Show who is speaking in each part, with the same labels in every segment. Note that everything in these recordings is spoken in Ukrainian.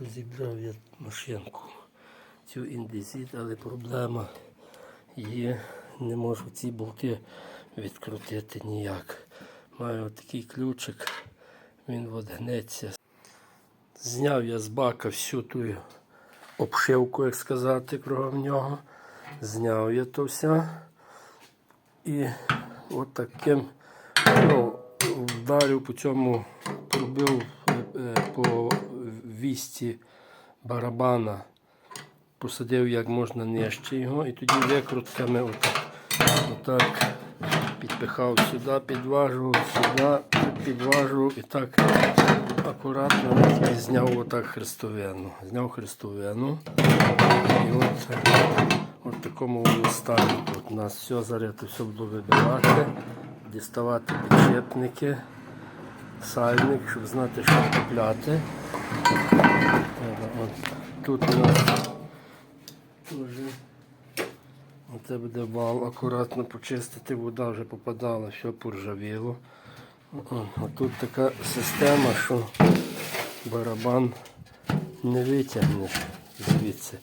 Speaker 1: Розібрав я машинку. Цю індезит, але проблема є. Не можу ці болти відкрутити ніяк. Маю такий ключик, він от гнеться. Зняв я з бака всю ту обшивку, як сказати, кругом нього. Зняв я то все. І от таким ну, вдарив по цьому, пробив 200 барабана. Посадив як можна нижче його і тоді викрутками отак, отак підпихав сюди, підважував, сюди, підважував і так акуратно і зняв отак хрестовину. Зняв хрестовину. І от от такому стані тут у нас все зарито, все буду вибивати, діставати підчепники, сальник, щоб знати, що купляти. Тут у нас теж Оце буде вал акуратно почистити, вода вже попадала, все поржавіло. А тут така система, що барабан не витягнеш звідси.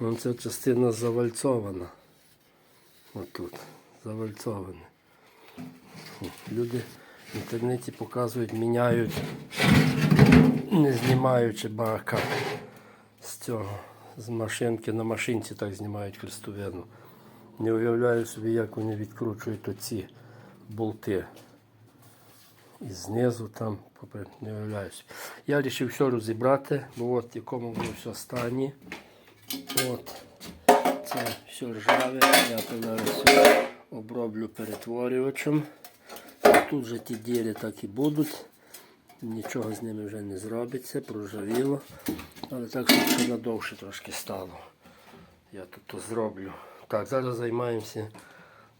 Speaker 1: Вон ця частина завальцована. Отут. Завальцована. Люди в інтернеті показують, міняють, не знімаючи бака з цього. З машинки на машинці так знімають хрестовину. Не уявляю собі, як вони відкручують оці болти. І знизу там, попри- не уявляю собі. Я вирішив все розібрати, бо от в якому воно все стані. От. Це все ржаве. Я то зараз оброблю перетворювачем. Тут же ті діри так і будуть. Нічого з ними вже не зробиться, прожавіло. Але так, щоб ще надовше трошки стало. Я тут то зроблю. Так, зараз займаємося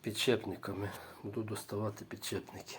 Speaker 1: підшипниками. Буду доставати підшипники.